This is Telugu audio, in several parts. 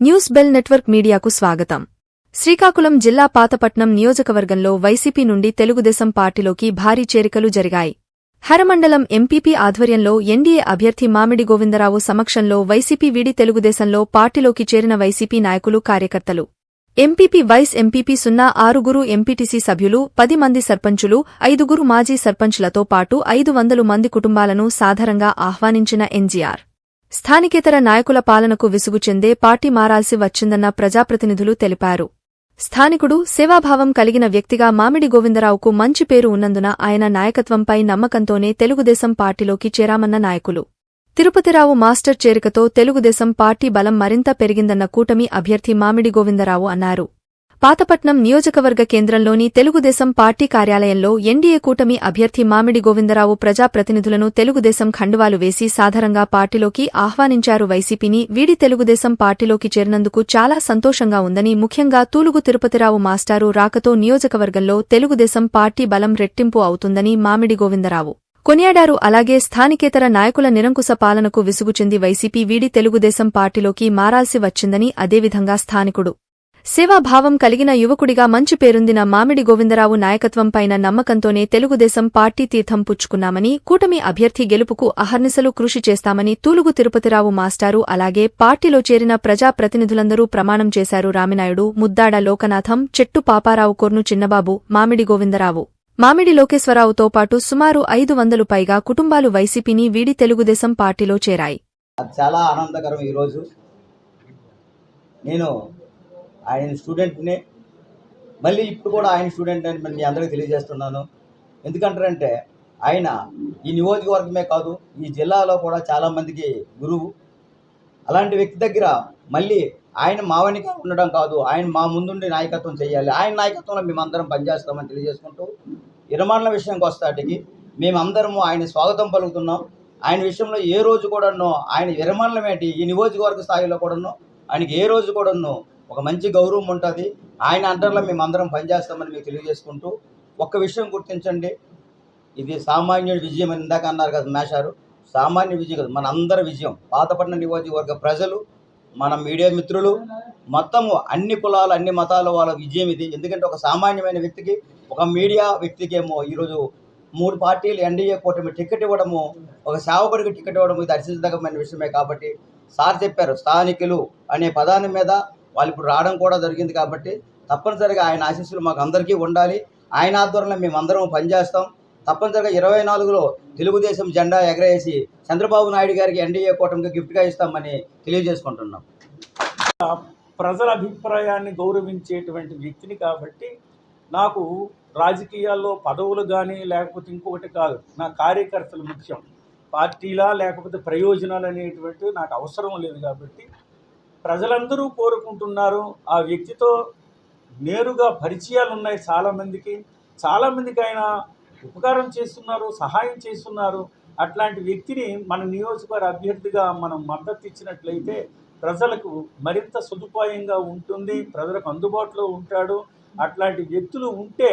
న్యూస్ బెల్ నెట్వర్క్ మీడియాకు స్వాగతం. శ్రీకాకుళం జిల్లా పాతపట్నం నియోజకవర్గంలో వైసీపీ నుండి తెలుగుదేశం పార్టీలోకి భారీ చేరికలు జరిగాయి. హరమండలం ఎంపీపీ ఆధ్వర్యంలో ఎన్డీఏ అభ్యర్థి మామిడి గోవిందరావు సమక్షంలో వైసీపీ వీడి తెలుగుదేశంలో పార్టీలోకి చేరిన వైసీపీ నాయకులు కార్యకర్తలు. ఎంపీపీ వైస్ ఎంపీపీ సున్నా ఆరుగురు ఎంపీటీసీ సభ్యులు పది మంది సర్పంచులు ఐదుగురు మాజీ సర్పంచ్లతో పాటు ఐదు వందలు మంది కుటుంబాలను సాధారణంగా ఆహ్వానించిన ఎన్జీఆర్. స్థానికేతర నాయకుల పాలనకు విసుగు చెందే పార్టీ మారాల్సి వచ్చిందన్న ప్రజాప్రతినిధులు తెలిపారు. స్థానికుడు సేవాభావం కలిగిన వ్యక్తిగా మామిడి గోవిందరావుకు మంచి పేరు ఉన్నందున ఆయన నాయకత్వంపై నమ్మకంతోనే తెలుగుదేశం పార్టీలోకి చేరామన్న నాయకులు. తిరుపతిరావు మాస్టర్ చేరికతో తెలుగుదేశం పార్టీ బలం మరింత పెరిగిందన్న కూటమి అభ్యర్థి మామిడి గోవిందరావు అన్నారు. పాతపట్నం నియోజకవర్గ కేంద్రంలోని తెలుగుదేశం పార్టీ కార్యాలయంలో ఎన్డీఏ కూటమి అభ్యర్థి మామిడి గోవిందరావు ప్రజాప్రతినిధులను తెలుగుదేశం ఖండువాలు వేసి సాధారణంగా పార్టీలోకి ఆహ్వానించారు వైసీపీని. వీడి తెలుగుదేశం పార్టీలోకి చేరినందుకు చాలా సంతోషంగా ఉందని ముఖ్యంగా తూలుగు తిరుపతిరావు మాస్టారు రాకతో నియోజకవర్గంలో తెలుగుదేశం పార్టీ బలం రెట్టింపు అవుతుందని మామిడి గోవిందరావు కొనియాడారు. అలాగే స్థానికేతర నాయకుల నిరంకుశ పాలనకు విసుగుచెంది వైసీపీ వీడి తెలుగుదేశం పార్టీలోకి మారాల్సి వచ్చిందని అదేవిధంగా స్థానికుడు సేవాభావం కలిగిన యువకుడిగా మంచి పేరొందిన మామిడి గోవిందరావు నాయకత్వంపైన నమ్మకంతోనే తెలుగుదేశం పార్టీ తీర్థం పుచ్చుకున్నామని కూటమి అభ్యర్థి గెలుపుకు అహర్నిశలు కృషి చేస్తామని తూలుగు తిరుపతిరావు మాస్టారు అలాగే పార్టీలో చేరిన ప్రజాప్రతినిధులందరూ ప్రమాణం చేశారు రామినాయుడు ముద్దాడ లోకనాథం చెట్టు పాపారావు కొర్ను చిన్నబాబు మామిడి గోవిందరావు. మామిడి లోకేశ్వరరావుతో పాటు సుమారు ఐదు వందలు పైగా కుటుంబాలు వైసీపీని వీడి తెలుగుదేశం పార్టీలో చేరాయి. చాలా ఆనందకరం ఈరోజు. నేను ఆయన స్టూడెంట్ని మళ్ళీ ఇప్పుడు కూడా ఆయన స్టూడెంట్ అని మీ అందరికీ తెలియజేస్తున్నాను. ఎందుకంటారంటే ఆయన ఈ నియోజకవర్గమే కాదు ఈ జిల్లాలో కూడా చాలామందికి గురువు. అలాంటి వ్యక్తి దగ్గర మళ్ళీ ఆయన మావనిగా ఉండడం కాదు ఆయన మా ముందుండి నాయకత్వం చేయాలి. ఆయన నాయకత్వంలో మేమందరం పనిచేస్తామని తెలియజేసుకుంటూ ఇరమాన్ల విషయంకి వస్తాటికి మేమందరము ఆయన స్వాగతం పలుకుతున్నాం. ఆయన విషయంలో ఏ రోజు కూడాను ఆయన విరమణలం ఈ నియోజకవర్గ స్థాయిలో కూడాను ఆయనకి ఏ రోజు కూడాను ఒక మంచి గౌరవం ఉంటుంది. ఆయన అండర్లో అందరం పనిచేస్తామని మీకు తెలియజేసుకుంటూ ఒక్క విషయం గుర్తించండి. ఇది సామాన్యుడి విజయం అని ఇందాక అన్నారు కదా మేషారు సామాన్య విజయం కాదు మన అందరి విజయం. పాతపట్నం నియోజకవర్గ ప్రజలు మన మీడియా మిత్రులు మొత్తము అన్ని కులాలు అన్ని మతాల వాళ్ళ విజయం ఇది. ఎందుకంటే ఒక సామాన్యమైన వ్యక్తికి ఒక మీడియా వ్యక్తికి ఏమో ఈరోజు మూడు పార్టీలు ఎన్డీఏ కూటమి టికెట్ ఇవ్వడము ఒక సేవకుడికి టికెట్ ఇవ్వడము ఇది హర్షించదగ్గమైన విషయమే కాబట్టి సార్ చెప్పారు స్థానికులు అనే పదాన్ని మీద వాళ్ళు ఇప్పుడు రావడం కూడా జరిగింది కాబట్టి తప్పనిసరిగా ఆయన ఆశీస్సులు మాకు అందరికీ ఉండాలి. ఆయన ఆధ్వర్యంలో మేమందరం పనిచేస్తాం. తప్పనిసరిగా ఇరవై నాలుగులో తెలుగుదేశం జెండా ఎగరేసి చంద్రబాబు నాయుడు గారికి ఎన్డీఏ కూటమికి గిఫ్ట్గా ఇస్తామని తెలియజేసుకుంటున్నాం. ప్రజల అభిప్రాయాన్ని గౌరవించేటువంటి వ్యక్తిని కాబట్టి నాకు రాజకీయాల్లో పదవులు కానీ లేకపోతే ఇంకొకటి కాదు నా కార్యకర్తలు ముఖ్యం. పార్టీలా లేకపోతే ప్రయోజనాలు అనేటువంటివి నాకు అవసరం లేదు కాబట్టి ప్రజలందరూ కోరుకుంటున్నారు ఆ వ్యక్తితో నేరుగా పరిచయాలు ఉన్నాయి చాలామందికి. చాలామందికి ఆయన ఉపకారం చేస్తున్నారు సహాయం చేస్తున్నారు. అట్లాంటి వ్యక్తిని మన నియోజకవర్గ అభ్యర్థిగా మనం మద్దతు ఇచ్చినట్లయితే ప్రజలకు మరింత సదుపాయంగా ఉంటుంది ప్రజలకు అందుబాటులో ఉంటాడు. అట్లాంటి వ్యక్తులు ఉంటే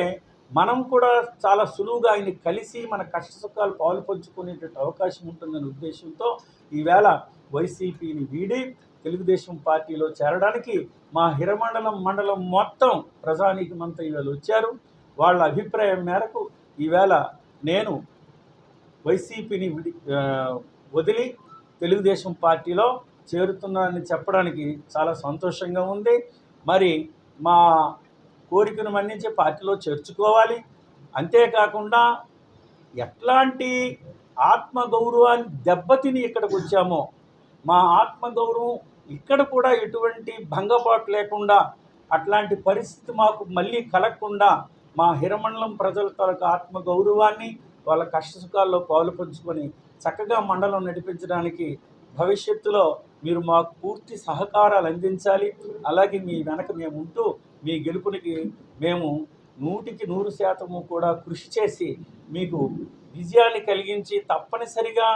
మనం కూడా చాలా సులువుగా ఆయన కలిసి మన కష్ట సుఖాలు పాలు పంచుకునేటువంటి అవకాశం ఉంటుందనే ఉద్దేశంతో ఈవేళ వైసీపీని వీడి తెలుగుదేశం పార్టీలో చేరడానికి మా హిరమండలం మండలం మొత్తం ప్రజానీకమంతా ఈవేళ వచ్చారు. వాళ్ళ అభిప్రాయం మేరకు ఈవేళ నేను వైసీపీని విడి వదిలి తెలుగుదేశం పార్టీలో చేరుతున్నానని చెప్పడానికి చాలా సంతోషంగా ఉంది. మరి మా కోరికను మన్నించి పార్టీలో చేర్చుకోవాలి. అంతేకాకుండా ఎట్లాంటి ఆత్మగౌరవాన్ని దెబ్బతిని ఇక్కడికి వచ్చామో మా ఆత్మగౌరవం ఇక్కడ కూడా ఎటువంటి భంగపాటు లేకుండా అట్లాంటి పరిస్థితి మాకు మళ్ళీ కలగకుండా మా హిరమండలం ప్రజల తాలూకు ఆత్మగౌరవాన్ని వాళ్ళ కష్టసుఖాల్లో పాలు పంచుకొని చక్కగా మండలం నడిపించడానికి భవిష్యత్తులో మీరు మాకు పూర్తి సహకారాలు అందించాలి. అలాగే మీ వెనక మేము ఉంటూ మీ గెలుపునికి మేము నూటికి నూరు శాతము కూడా కృషి చేసి మీకు విజయాన్ని కలిగించి తప్పనిసరిగా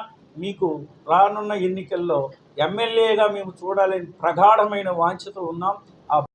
మీకు రానున్న ఎన్నికల్లో ఎమ్మెల్యేగా మేము చూడాలని ప్రగాఢమైన వాంఛతో ఉన్నాం.